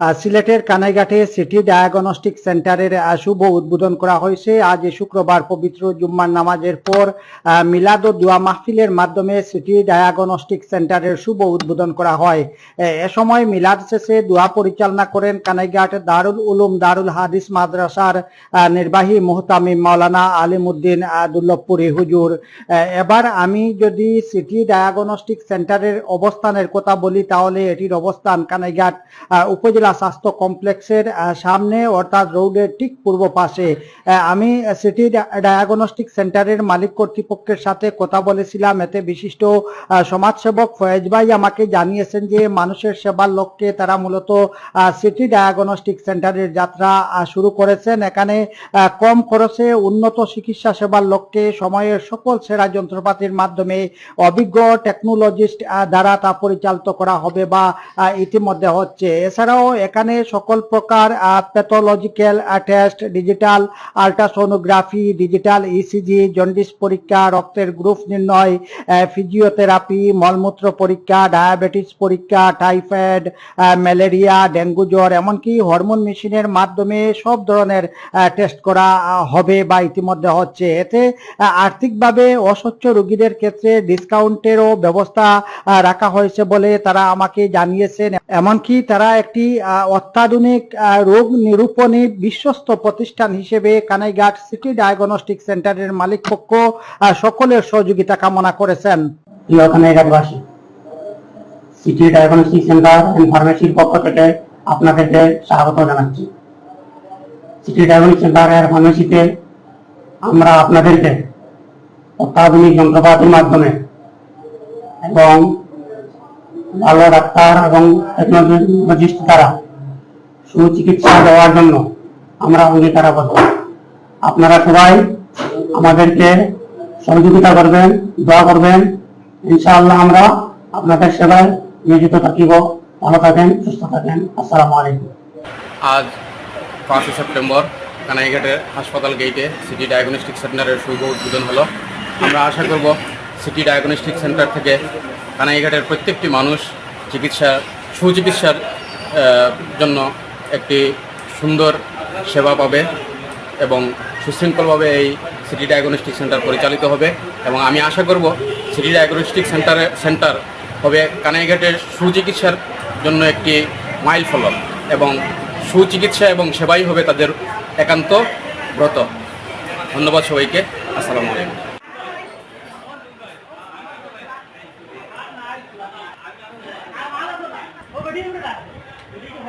সিলেটের কানাইঘাটে city diagnostic সেন্টারের শুভ উদ্বোধন করা হয়েছে। আজ শুক্রবার পবিত্র জুম্মার নামাজের পর মিলাদ ও দোয়া মাহফিলের মাধ্যমে সিটি ডায়াগনস্টিক সেন্টারের শুভ উদ্বোধন করা হয়। এ- সময় মিলাদ শেষে দোয়া পরিচালনা করেন কানাইঘাট দারুল উলুম দারুল হাদিস মাদ্রাসার নির্বাহী মোহতামিম মাওলানা আলিমুদ্দিন আহ, দুর্লভপুরি হুজুর এবার আমি যদি সিটি ডায়াগনস্টিক সেন্টারের অবস্থানের কথা বলি তাহলে এটির অবস্থান কানাইঘাট আহ, উপজেলা স্বাস্থ্য কমপ্লেক্সের সামনে অর্থাৎ রোডের ঠিক পূর্ব পাশে। আমি সিটি ডায়াগনস্টিক সেন্টারের মালিক কর্তৃপক্ষের সাথে কথা বলেছিলাম। এতে বিশিষ্ট সমাজসেবক ফয়েজ ভাই আমাকে জানিয়েছেন যে, মানুষের সেবার লক্ষ্যে তারা মূলত সিটি ডায়াগনস্টিক সেন্টারের যাত্রা শুরু করেছেন। এখানে কম খরচে উন্নত চিকিৎসা সেবার লক্ষ্যে সময়ের সকল সেরা যন্ত্রপাতির মাধ্যমে অভিজ্ঞ টেকনোলজিস্ট দ্বারা তা পরিচালিত করা হবে বা ইতিমধ্যে হচ্ছে। এছাড়াও এখানে সকল প্রকার pathological test digital ultrasonography digital ECG jaundice পরীক্ষা, রক্তের গ্রুপ নির্ণয় ফিজিওথেরাপি মলমূত্র পরীক্ষা ডায়াবেটিস পরীক্ষা টাইফয়েড ম্যালেরিয়া ডেঙ্গু জ্বর, এমনকি হরমোন মেশিনের মাধ্যমে সব ধরনের টেস্ট করা হবে বা ইতিমধ্যে হচ্ছে। এতে আর্থিকভাবে অস্বচ্ছ রোগীদের ক্ষেত্রে ডিসকাউন্টেরও ব্যবস্থা রাখা হয়েছে বলে তারা আমাকে জানিয়েছেন। এমনকি তারা একটি অত্যাধুনিক রোগ নিরূপণী বিশ্বস্ত প্রতিষ্ঠান হিসেবে কানাইঘাট সিটি ডায়াগনস্টিক সেন্টারের মালিক পক্ষ সকলের সহযোগিতা কামনা করেছেন। প্রিয় কানাইঘাটবাসী, সিটি ডায়াগনস্টিক সেন্টার অ্যান্ড ফার্মেসির পক্ষ থেকে আপনাদেরকে স্বাগত জানাচ্ছি। সিটি ডায়াগনস্টিক সেন্টার অ্যান্ড ফার্মেসিতে আমরা আপনাদেরকে অত্যাধুনিক যন্ত্রপাতির মাধ্যমে এবং ভালো ডাক্তার এবং টেকনোলজিস্ট দ্বারা সুচিকিৎসা দেওয়ার জন্য আমরা অঙ্গীকারাবদ্ধ আপনারা সবাই আমাদেরকে সহযোগিতা করবেন, দোয়া করবেন। ইনশাআল্লাহ আমরা আপনাদের সেবায় নিয়োজিত থাকিব। ভালো থাকেন, সুস্থ থাকেন। আসসালামু আলাইকুম। আজ পাঁচই সেপ্টেম্বর কানাইঘাটের হাসপাতাল গেটে সিটি ডায়াগনস্টিক সেন্টারের শুভ উদ্বোধন হলো। আমরা আশা করব সিটি ডায়াগনস্টিক সেন্টার থেকে কানাইঘাটের প্রত্যেকটি মানুষ চিকিৎসা, সুচিকিৎসার জন্য একটি সুন্দর সেবা পাবে এবং সুশৃঙ্খলভাবে এই সিটি ডায়াগনস্টিক সেন্টার পরিচালিত হবে এবং আমি আশা করব সিটি ডায়াগনস্টিক সেন্টারে, সেন্টার হবে কানাইঘাটের সুচিকিৎসার জন্য একটি মাইল ফলক এবং সুচিকিৎসা এবং সেবাই হবে তাদের একান্ত ব্রত। ধন্যবাদ সবাইকে। আসসালামু আলাইকুম।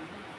Mm-hmm.